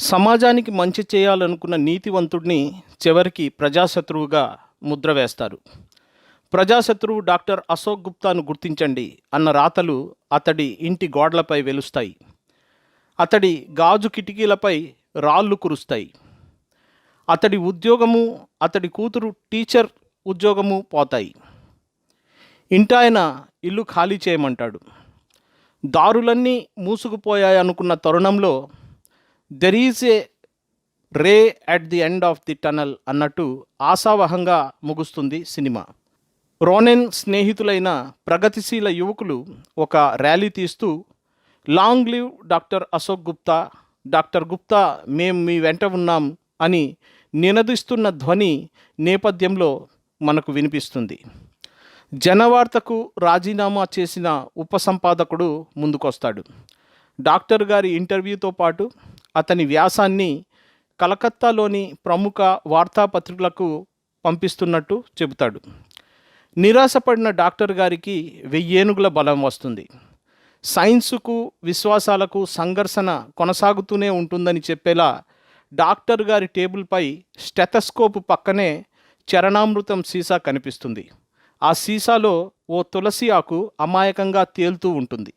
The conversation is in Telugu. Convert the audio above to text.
సమాజానికి మంచి చేయాలనుకున్న నీతివంతుడిని చివరికి ప్రజాశత్రువుగా ముద్ర వేస్తారు. ప్రజాశత్రువు డాక్టర్ అశోక్ గుప్తాను గుర్తించండి అన్న రాతలు అతడి ఇంటి గోడలపై వెలుస్తాయి. అతడి గాజు కిటికీలపై రాళ్ళు కురుస్తాయి. అతడి ఉద్యోగము అతడి కూతురు టీచర్ ఉద్యోగము పోతాయి. ఇంటాయన ఇల్లు ఖాళీ చేయమంటాడు. దారులన్నీ మూసుకుపోయాయనుకున్న తరుణంలో there is a ray at the end of the tunnel అన్నట్టు ఆశావహంగా ముగుస్తుంది సినిమా. రోనెన్ స్నేహితులైన ప్రగతిశీల యువకులు ఒక ర్యాలీ తీస్తూ long live doctor Ashok Gupta doctor Gupta మేం మీ వెంట ఉన్నాం అని నినదిస్తున్న ధ్వని నేపథ్యంలో మనకు వినిపిస్తుంది. జనవార్తకు రాజీనామా చేసిన ఉపసంపాదకుడు ముందుకొస్తాడు. డాక్టర్ గారి ఇంటర్వ్యూతో పాటు అతని వ్యాసాన్ని కలకత్తాలోని ప్రముఖ వార్తాపత్రికలకు పంపిస్తున్నట్టు చెబుతాడు. నిరాశపడిన డాక్టర్ గారికి వెయ్యేనుగుల బలం వస్తుంది. సైన్సుకు విశ్వాసాలకు సంఘర్షణ కొనసాగుతూనే ఉంటుందని చెప్పేలా డాక్టర్ గారి టేబుల్పై స్టెథస్కోప్ పక్కనే చరణామృతం సీసా కనిపిస్తుంది. ఆ సీసాలో ఓ తులసి ఆకు అమాయకంగా తేలుతూ ఉంటుంది.